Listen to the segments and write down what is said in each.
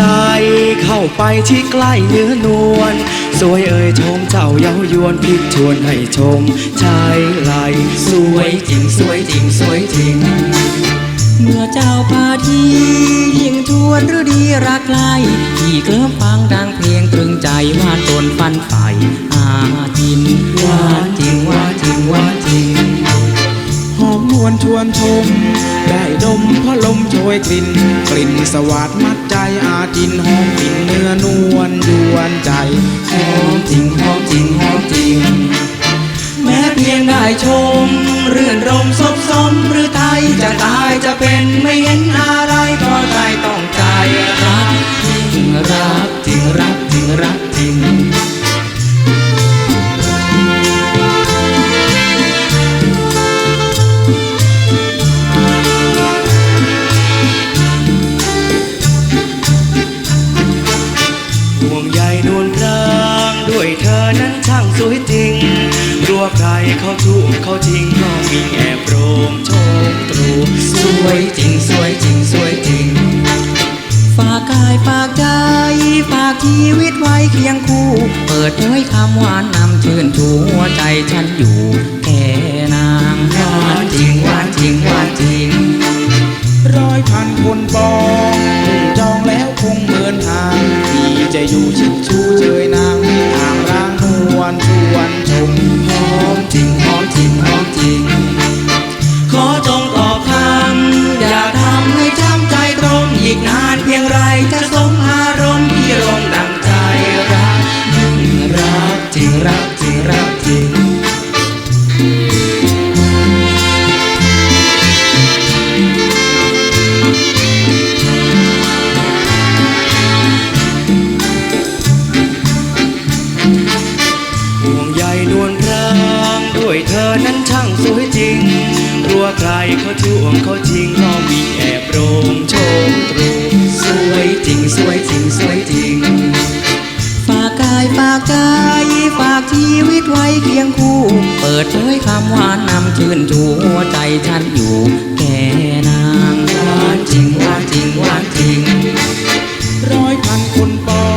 ใจเข้าไปที่ใกล้เนื้อนวลสวยเอ่ยชมเจ้าเย้ายวนพลิกชวนให้ชมชายไหลสสวยจริงสวยจริงสวยจริง เมื่อเจ้าพาทียิ่งชวนหรือดีรักใครที่เคลิ้มฟังดังเพลงตรึงใจวานจนฟันไฟอาจินวานจริงวานจริงวานจริงหอมนวลชวนชม ยกลิ่น กลิ่นสวัสดมัดใจอาจินหอมกลิ่นเนื้อนวลยวนใจหอมจริงหอมจริงหอมจริง แม้เพียงได้ชม เรื่อนรมซบซมหรือไทยจะตายจะเป็นไม่เห็นอะไรก็ใจต้องใจรักจริงรักจริงรักจริงรักจริงางสวยจริงรัวใครเขาถูกเขาจริงก็มีแอบโรมโชมตรูสวยจริงสวยจริงสวยจริง ฝากกายฝากใจ ฝากชีวิตไว้เคียงคู่ เปิดเผยคำหวานนำชื่นชูหัวใจฉันอยู่แค่ ใครเขาท่วงเขาจริงก็มีแอบโรงโชมตรูสวยจริงสวยจริงสวยจริง ฝากกายฝากใจฝากชีวิตไว้เคียงคู่ เปิดเผยคำหวานนำชื่นชูหัวใจฉันอยู่แก่นางหวานจริงหวานจริงหวานจริง ร้อยพันคนปอ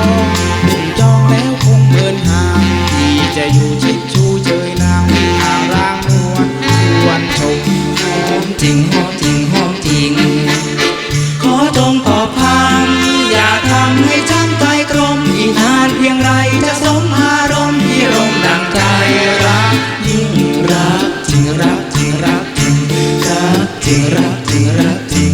รักจริงรักจริง